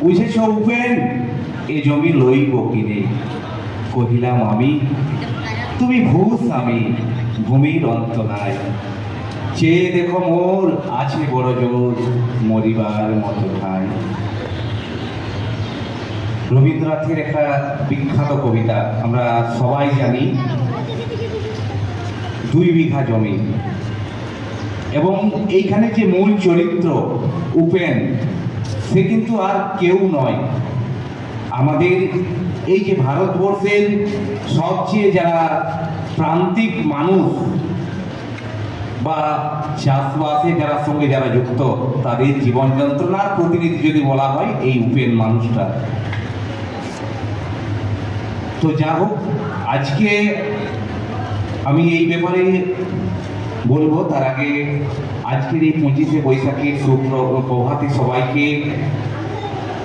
বুঝেছ উপেন? এ জমি লইব কিনে। কহিলাম, আমি? তুমি ভূষ আমি ভূমির অন্ত নাই। চেয়ে দেখো মোর আছে বড় জোর, মরিবার মতো ঠাই রবীন্দ্রনাথের একটা বিখ্যাত কবিতা, আমরা সবাই জানি, দুই বিঘা জমি। এবং এইখানে যে মূল চরিত্র, উপেন সে কিন্তু আর কেউ নয়। আমাদের এই যে ভারতবর্ষের সবচেয়ে যারা প্রান্তিক মানুষ বা চাষবাসে যারা সঙ্গে যারা যুক্ত, তাদের জীবন যন্ত্রণার প্রতিনিধি যদি বলা হয়, এই উপেন মানুষটা। তো যা হোক, আজকে আমি এই ব্যাপারে বলব, তার আগে আজকের এই পঁচিশে বৈশাখের সুপ্র- প্রভাতে সবাইকে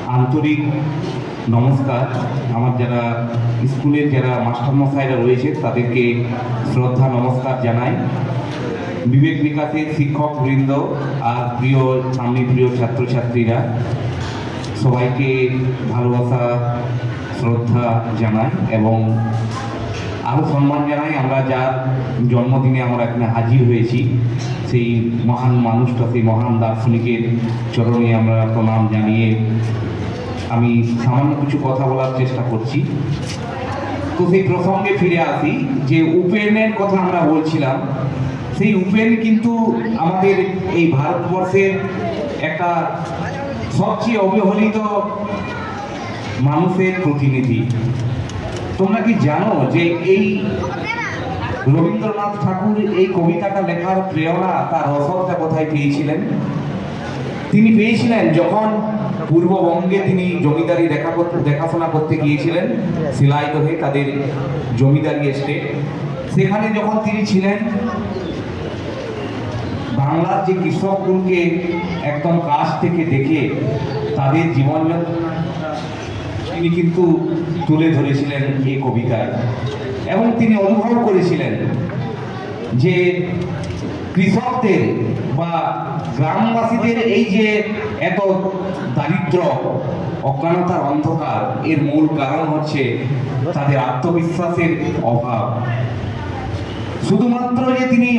আন্তরিক নমস্কার। আমার যারা স্কুলের যারা মাস্টারমশাইরা রয়েছে, তাদেরকে শ্রদ্ধা, নমস্কার জানাই। বিবেক বিকাশের শিক্ষক বৃন্দ আর প্রিয়, সামনে প্রিয় ছাত্রছাত্রীরা, সবাইকে ভালোবাসা, শ্রদ্ধা জানাই এবং আরও সম্মান জানাই। আমরা যার জন্মদিনে আমরা এখানে হাজির হয়েছি সেই মহান মানুষটা, সেই মহান দার্শনিকের চরণে আমরা প্রণাম জানিয়ে আমি সামান্য কিছু কথা বলার চেষ্টা করছি। তো সেই প্রসঙ্গে ফিরে আসি, যে উপেনের কথা আমরা বলছিলাম, সেই উপেন কিন্তু আমাদের এই ভারতবর্ষের একটা সবচেয়ে অবহেলিত মানুষের প্রতিনিধি। তোমরা কি জানো যে এই রবীন্দ্রনাথ ঠাকুর এই কবিতাটা লেখার প্রেরণা তার রসদটা কোথায় পেয়েছিলেন? তিনি পেয়েছিলেন যখন পূর্ববঙ্গে তিনি জমিদারি দেখা করতে দেখাশোনা করতে গিয়েছিলেন শিলাইত হয়ে তাদের জমিদারি এস্টেট সেখানে যখন তিনি ছিলেন, বাংলার যে কৃষকগুলোকে একদম কাছ থেকে দেখে তাদের জীবন তিনি কিন্তু তুলে ধরেছিলেন এই কবিতায়। এবং তিনি অনুভব করেছিলেন যে কৃষকদের বা গ্রামবাসীদের এই যে এত দারিদ্র, অজ্ঞানতার অন্ধকার, এর মূল কারণ হচ্ছে তাদের আত্মবিশ্বাসের অভাব। শুধুমাত্র যে তিনি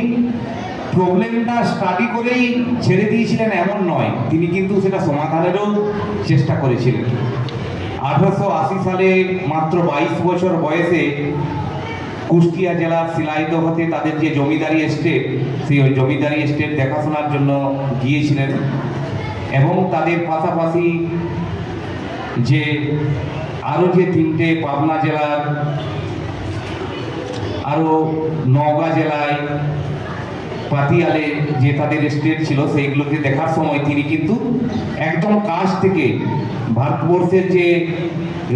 প্রবলেমটা স্টাডি করেই ছেড়ে দিয়েছিলেন এমন নয়, তিনি কিন্তু সেটা সমাধানেরও চেষ্টা করেছিলেন। আঠারোশো আশি সালে মাত্র বাইশ বছর বয়সে কুষ্টিয়া জেলার শিলাইত হতে তাদের যে জমিদারি এস্টেট সেই ওই জমিদারি এস্টেট দেখাশোনার জন্য গিয়েছিলেন। এবং তাদের পাশাপাশি যে আরও যে তিনটে পাবনা জেলার আরও নওগাঁ জেলায় পাতিয়ালে যে তাদের স্টেট ছিল, সেইগুলোকে দেখার সময় তিনি কিন্তু একদম কাছ থেকে ভারতবর্ষের যে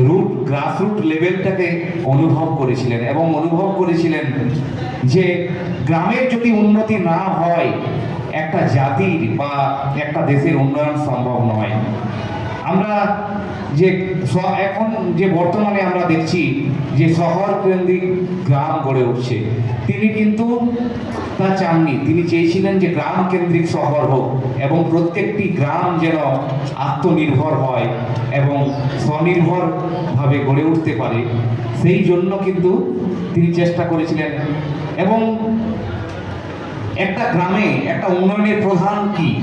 রুট গ্রাসরুট লেভেলটাকে অনুভব করেছিলেন এবং অনুভব করেছিলেন যে গ্রামের যদি উন্নতি না হয়, একটা জাতির বা একটা দেশের উন্নয়ন সম্ভব নয়। আমরা যে এখন যে বর্তমানে আমরা দেখছি যে শহর কেন্দ্রিক গ্রাম গড়ে উঠছে, তিনি কিন্তু তা চাননি। তিনি চেয়েছিলেন যে গ্রাম কেন্দ্রিক শহর হোক এবং প্রত্যেকটি গ্রাম যেন আত্মনির্ভর হয় এবং স্বনির্ভরভাবে গড়ে উঠতে পারে। সেই জন্য কিন্তু তিনি চেষ্টা করেছিলেন। এবং একটা গ্রামে একটা উন্নয়নের প্রধান কি?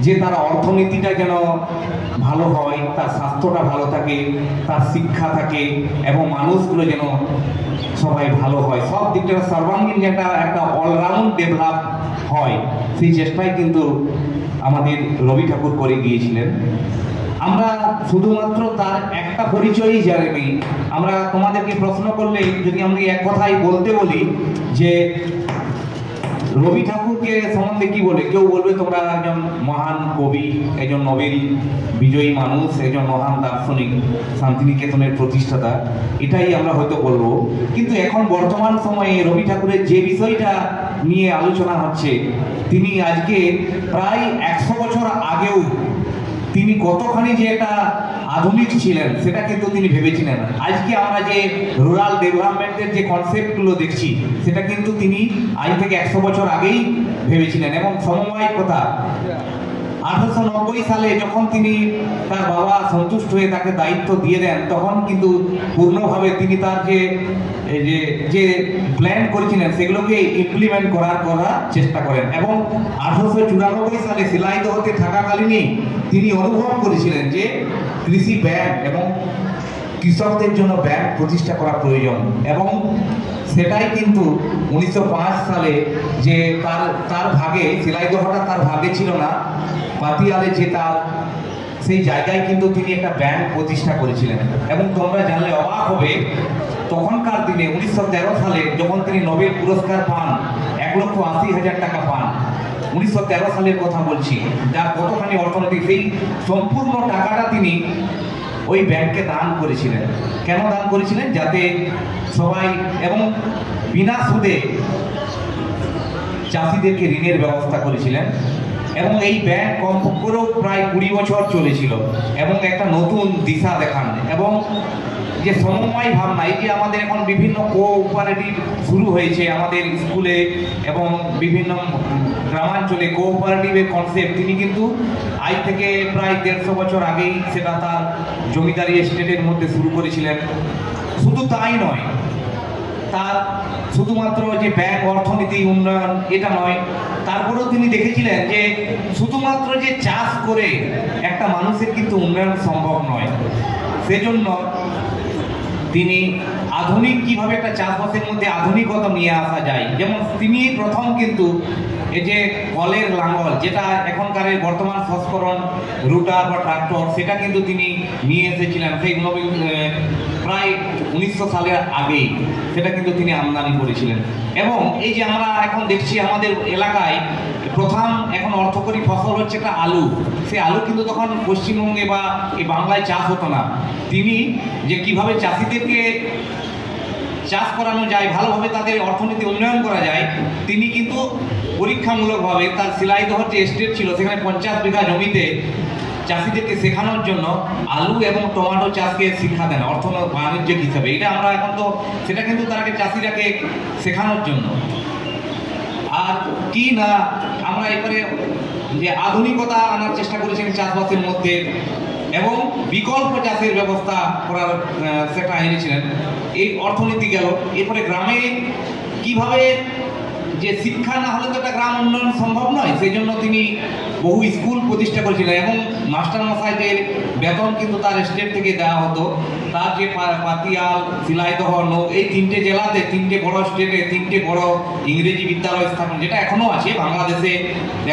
যে তার অর্থনীতিটা যেন ভালো হয়, তার স্বাস্থ্যটা ভালো থাকে, তার শিক্ষা থাকে, এবং মানুষগুলো যেন সবাই ভালো হয়। সব দিকটা সর্বাঙ্গীন যেটা একটা অলরাউন্ড ডেভেলপ হয়, সেই চেষ্টাই কিন্তু আমাদের রবি ঠাকুর করে গিয়েছিলেন। আমরা শুধুমাত্র তার একটা পরিচয়ই জানি আমরা তোমাদেরকে প্রশ্ন করলে যদি আমরা এক কথাই বলতে বলি যে রবি ঠাকুরকে সম্বন্ধে কি বলে? কেউ বলবে তোমরা একজন মহান কবি একজন নোবেল বিজয়ী মানুষ একজন মহান দার্শনিক শান্তিনিকেতনের প্রতিষ্ঠাতা। এটাই আমরা হয়তো বলব। কিন্তু এখন বর্তমান সময়ে রবি ঠাকুরের যে বিষয়টা নিয়ে আলোচনা হচ্ছে তিনি আজকে প্রায় একশো বছর আগেও তিনি কতখানি যে একটা আধুনিক ছিলেন সেটা কিন্তু তিনি ভেবেছিলেন। আজকে আমরা যে রুরাল ডেভেলপমেন্টের যে কনসেপ্টগুলো দেখছি, সেটা কিন্তু তিনি আজ থেকে একশো বছর আগেই ভেবেছিলেন এবং সমবায় কথা আঠারোশো নব্বই সালে যখন তিনি তার বাবা সন্তুষ্ট হয়ে তাকে দায়িত্ব দিয়ে দেন, তখন কিন্তু পূর্ণভাবে তিনি তার যে যে প্ল্যান করেছিলেন, সেগুলোকে ইমপ্লিমেন্ট করার করার চেষ্টা করেন। এবং আঠারোশো চুরানব্বই সালে শিলাইদহতে থাকাকালীনই তিনি অনুভব করেছিলেন যে কৃষি ব্যাংক এবং কৃষকদের জন্য ব্যাংক প্রতিষ্ঠা করা প্রয়োজন। এবং সেটাই কিন্তু উনিশশো পাঁচ সালে যে তার তার ভাগে সেলাই শিলাইদহটা তার ভাগে ছিল না পাতিয়ালে যে তার, সেই জায়গায় কিন্তু তিনি একটা ব্যাংক প্রতিষ্ঠা করেছিলেন। এবং তোমরা জানলে অবাক হবে, তখনকার দিনে উনিশশো তেরো সালে যখন তিনি নোবেল পুরস্কার পান, এক লক্ষ আশি হাজার টাকা পান, উনিশশো তেরো সালের কথা বলছি, যার কতখানি সেই সম্পূর্ণ টাকাটা তিনি ওই ব্যাংকে দান করেছিলেন। কেন দান করেছিলেন? যাতে সবাই এবং বিনা সুদে চাষিদেরকে ঋণের ব্যবস্থা করেছিলেন এবং এই ব্যাংক কম করেও প্রায় কুড়ি বছর চলেছিল এবং একটা নতুন দিশা দেখান এবং যে সমময় ভাবনা, এই যে আমাদের এখন বিভিন্ন কোঅপারেটিভ শুরু হয়েছে আমাদের স্কুলে এবং বিভিন্ন গ্রামাঞ্চলে কোঅপারেটিভের কনসেপ্ট তিনি কিন্তু আজ থেকে প্রায় দেড়শো বছর আগেই সেটা তার জমিদারি এস্টেটের মধ্যে শুরু করেছিলেন। শুধু তাই নয়, তার শুধুমাত্র যে ব্যাংক, অর্থনীতি, উন্নয়ন, এটা নয়, তারপরেও তিনি দেখেছিলেন যে শুধুমাত্র যে চাষ করে একটা মানুষের কিন্তু উন্নয়ন সম্ভব নয়। সেজন্য তিনি আধুনিক কীভাবে একটা চাষবাসের মধ্যে আধুনিকতা নিয়ে আসা যায়। যেমন তিনি প্রথম কিন্তু এই যে কলের লাঙ্গল, যেটা এখনকার বর্তমান সংস্করণ, রুটার বা ট্রাক্টর, সেটা কিন্তু তিনি নিয়ে এসেছিলেন। সেই প্রায় উনিশশো সালের আগেই, সেটা কিন্তু তিনি আমদানি করেছিলেন। এবং এই যে আমরা এখন দেখছি আমাদের এলাকায় প্রধান এখন অর্থকরী ফসল হচ্ছে একটা আলু। সেই আলু কিন্তু তখন পশ্চিমবঙ্গে বা এই বাংলায় চাষ হতো না। তিনি যে কীভাবে চাষিদেরকে চাষ করানো যায়, ভালোভাবে তাদের অর্থনীতি উন্নয়ন করা যায়, তিনি কিন্তু পরীক্ষামূলকভাবে তার শিলাইদহর যে এস্টেট ছিল, সেখানে পঞ্চাশ বিঘা জমিতে চাষিদেরকে শেখানোর জন্য আলু এবং টমেটো চাষকে শিক্ষা দেন, অর্থ বাণিজ্যিক হিসাবে। এটা আমরা এখন তো, সেটা কিন্তু তারাকে, চাষিরাকে শেখানোর জন্য। আর কি না, আমরা এবারে যে আধুনিকতা আনার চেষ্টা করেছেন চাষবাসের মধ্যে, এবং বিকল্প চাষের ব্যবস্থা করার সেটা এনেছিলেন। এই অর্থনীতি গেল, এরপরে গ্রামে কীভাবে যে শিক্ষা না হলে তো একটা গ্রাম উন্নয়ন সম্ভব নয়, সেই জন্য তিনি বহু স্কুল প্রতিষ্ঠা করেছিলেন এবং মাস্টার মশাইদের বেতন কিন্তু তার স্টেট থেকে দেওয়া হতো। তার যে পাতিয়াল শিলাইদহ নৌ এই তিনটে জেলাতে, তিনটে বড় স্টেটে, তিনটে বড় ইংরেজি বিদ্যালয় স্থাপন, যেটা এখনও আছে, বাংলাদেশে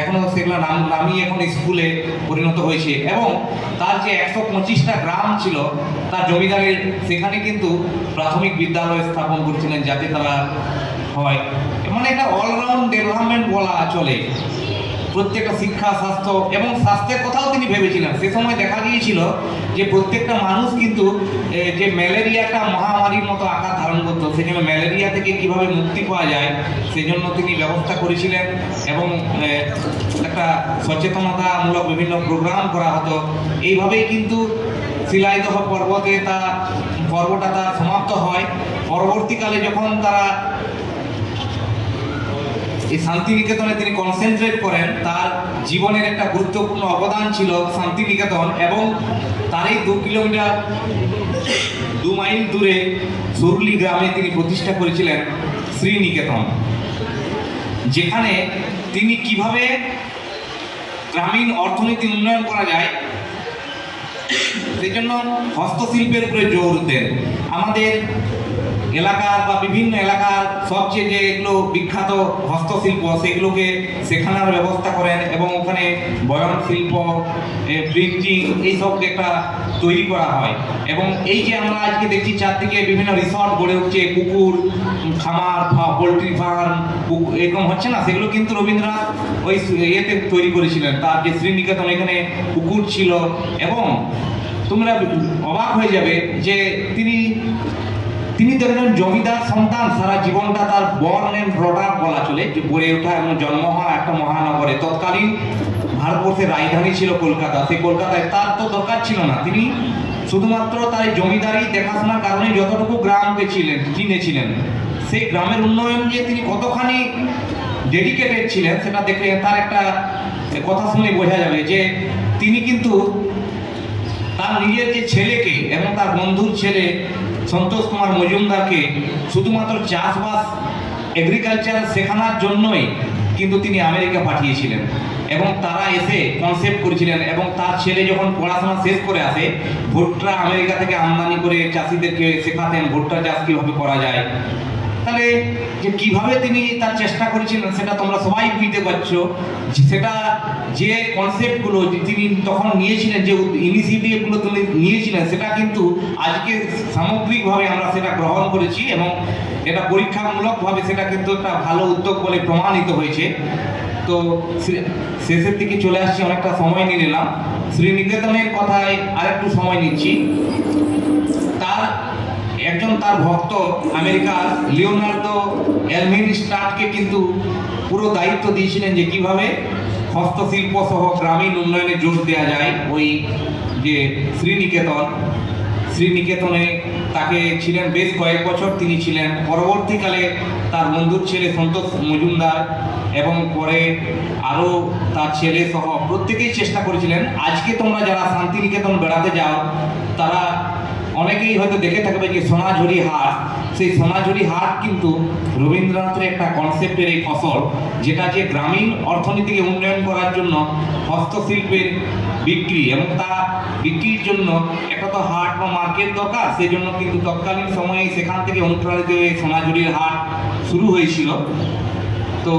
এখনও সেগুলো নাম নামি এখন স্কুলে পরিণত হয়েছে। এবং তার যে একশো পঁচিশটা গ্রাম ছিল, তার জমিদারের, সেখানে কিন্তু প্রাথমিক বিদ্যালয় স্থাপন করছিলেন যাতে তারা হয়। মানে একটা অলরাউন্ড ডেভেলপমেন্ট বলা চলে। প্রত্যেকটা শিক্ষা, স্বাস্থ্য এবং স্বাস্থ্যের কথাও তিনি ভেবেছিলেন। সে সময় দেখা গিয়েছিল যে প্রত্যেকটা মানুষ কিন্তু যে ম্যালেরিয়াটা মহামারীর মতো আকার ধারণ করতো, সেজন্য ম্যালেরিয়া থেকে কীভাবে মুক্তি পাওয়া যায়, সেজন্য তিনি ব্যবস্থা করেছিলেন এবং একটা সচেতনতামূলক বিভিন্ন প্রোগ্রাম করা হতো। এইভাবেই কিন্তু শিলাইদহ পর্বতে তা, পর্বটা তার সমাপ্ত হয়। পরবর্তীকালে যখন তারা এই শান্তিনিকেতনে তিনি কনসেন্ট্রেট করেন। তার জীবনের একটা গুরুত্বপূর্ণ অবদান ছিল শান্তিনিকেতন এবং তার এই দু কিলোমিটার দু মাইল দূরে সুরলি গ্রামে তিনি প্রতিষ্ঠা করেছিলেন শ্রীনিকেতন। যেখানে তিনি কীভাবে গ্রামীণ অর্থনীতি উন্নয়ন করা যায়, সেই জন্য হস্তশিল্পের উপরে জোর দেন। আমাদের এলাকার বা বিভিন্ন এলাকার সবচেয়ে যে এগুলো বিখ্যাত হস্তশিল্প, সেগুলোকে শেখানোর ব্যবস্থা করেন এবং ওখানে বয়ন শিল্প প্রিন্টিং এইসব একটা তৈরি করা হয়। এবং এই যে আমরা আজকে দেখছি চারদিকে বিভিন্ন রিসর্ট গড়ে উঠছে কুকুর খামার পোলট্রি ফার্ম এরকম হচ্ছে না? সেগুলো কিন্তু রবীন্দ্রনাথ ওই ইয়েতে তৈরি করেছিলেন। তার যে শ্রীনিকেতন, এখানে পুকুর ছিল। এবং তোমরা অবাক হয়ে যাবে যে তিনি তিনি তো একজন জমিদার সন্তান, সারা জীবনটা তার বর্ন এন্ড ব্রডার বলা চলে, যে গড়ে ওঠা এবং জন্ম হওয়া একটা মহানগরে। তৎকালীন ভারতবর্ষের রাজধানী ছিল কলকাতা। সেই কলকাতায় তার তো দরকার ছিল না। তিনি শুধুমাত্র তার জমিদারি দেখাশোনার কারণে যতটুকু গ্রামকে ছিলেন, চিনেছিলেন, সেই গ্রামের উন্নয়ন যে তিনি কতখানি ডেডিকেটেড ছিলেন, সেটা দেখলে তার একটা কথা শুনে বোঝা যাবে যে তিনি কিন্তু তার নিজের যে ছেলেকে এবং তার বন্ধুর ছেলে সন্তোষ কুমার মজুমদারকে শুধুমাত্র চাষবাস এগ্রিকালচার শেখানোর জন্যই কিন্তু তিনি আমেরিকা পাঠিয়েছিলেন এবং তারা এসে কনসেপ্ট করেছিলেন এবং তার ছেলে যখন পড়াশোনা শেষ করে আসে, ভুট্টা আমেরিকা থেকে আমদানি করে চাষিদেরকে শেখাতেন ভুট্টা চাষ কীভাবে করা যায়। তাহলে যে কীভাবে তিনি তার চেষ্টা করেছিলেন সেটা তোমরা সবাই বুঝতে পারছ। সেটা যে কনসেপ্টগুলো তিনি তখন নিয়েছিলেন, যে ইনিশিয়েটিভগুলো তিনি নিয়েছিলেন, সেটা কিন্তু আজকে সামগ্রিকভাবে আমরা সেটা গ্রহণ করেছি এবং এটা পরীক্ষামূলকভাবে সেটা কিন্তু একটা ভালো উদ্যোগ বলে প্রমাণিত হয়েছে। তো শেষের দিকে চলে আসছি, অনেকটা সময় নিয়ে নিলাম। শ্রীনিকেতনের কথায় আরেকটু সময় নিচ্ছি। একজন তার ভক্ত আমেরিকার লিওনার্দো এলভিন স্টার্টকে কিন্তু পুরো দায়িত্ব দিয়েছিলেন যে কীভাবে হস্তশিল্প সহ গ্রামীণ উন্নয়নে জোর দেওয়া যায় ওই যে শ্রীনিকেতন। শ্রীনিকেতনে তাকে ছিলেন বেশ কয়েক বছর তিনি ছিলেন। পরবর্তীকালে তার বন্ধুর ছেলে সন্তোষ মজুমদার এবং পরে আরও তার ছেলে সহ প্রত্যেকেই চেষ্টা করেছিলেন, আজকে তোমরা যারা শান্তিনিকেতন বেড়াতে যাও, তারা অনেকেই হয়তো দেখে থাকবে যে সোনাঝুরি হাট। সেই সোনাঝুরি হাট কিন্তু রবীন্দ্রনাথের একটা কনসেপ্টের এই ফসল, যেটা যে গ্রামীণ অর্থনীতিকে উন্নয়ন করার জন্য হস্তশিল্পের বিক্রি এবং তা বিক্রির জন্য একটা তো হাট বা মার্কেট দরকার সেই জন্য কিন্তু তৎকালীন সময়ে সেখান থেকে অনুপ্রাণিত হয়ে সোনাঝুরির হাট শুরু হয়েছিল। তো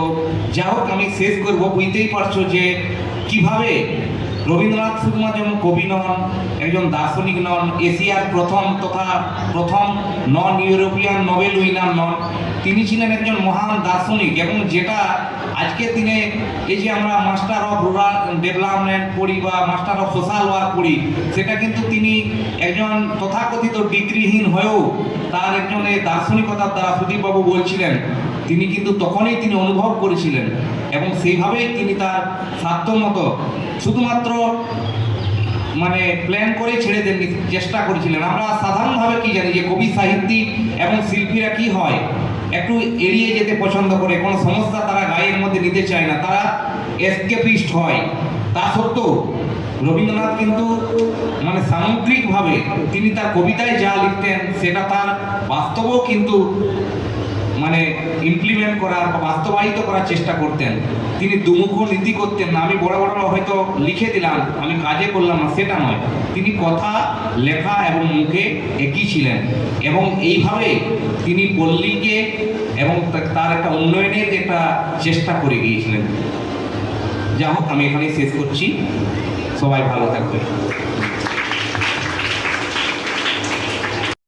যা হোক, আমি শেষ করব। বুঝতেই পারছ যে কীভাবে রবীন্দ্রনাথ শুধুমাত্র যেমন কবি নন, একজন দার্শনিক নন, এশিয়ার প্রথম তথা প্রথম নন ইউরোপিয়ান নোবেল উইনার নন। তিনি ছিলেন একজন মহান দার্শনিক এবং যেটা আজকে দিনে এই যে আমরা মাস্টার অফ রুরাল ডেভেলপমেন্ট পড়ি বা মাস্টার অফ সোশ্যাল ওয়ার্ক পড়ি, সেটা কিন্তু তিনি একজন তথাকথিত ডিগ্রিহীন হয়েও তার একজন এই দার্শনিকতার দ্বারা সুদীপবাবু বলছিলেন। তিনি কিন্তু তখনই তিনি অনুভব করেছিলেন এবং সেইভাবেই তিনি তার সাধ্য মতো শুধুমাত্র মানে প্ল্যান করে ছেড়ে দেননি, চেষ্টা করেছিলেন। আমরা সাধারণভাবে কি জানি যে কবি, সাহিত্যিক এবং শিল্পীরা কি হয়, একটু এড়িয়ে যেতে পছন্দ করে। কোনো সমস্যা তারা গায়ের মধ্যে নিতে চায় না, তারা এসকেপিস্ট হয়। তা সত্ত্বেও রবীন্দ্রনাথ কিন্তু মানে সামগ্রিকভাবে তিনি তার কবিতায় যা লিখতেন, সেটা তার বাস্তবেও কিন্তু মানে ইমপ্লিমেন্ট করার বা বাস্তবায়িত করার চেষ্টা করতেন। তিনি দুমুখ নীতি করতেন না। আমি বড় বড় হয়তো লিখে দিলাম, আমি কাজে করলাম না, সেটা নয়। তিনি কথা, লেখা এবং মুখে একই ছিলেন। এবং এইভাবে তিনি পল্লীকে এবং তার একটা উন্নয়নের একটা চেষ্টা করে গিয়েছিলেন। যা হোক, আমি এখানেই শেষ করছি। সবাই ভালো থাকবে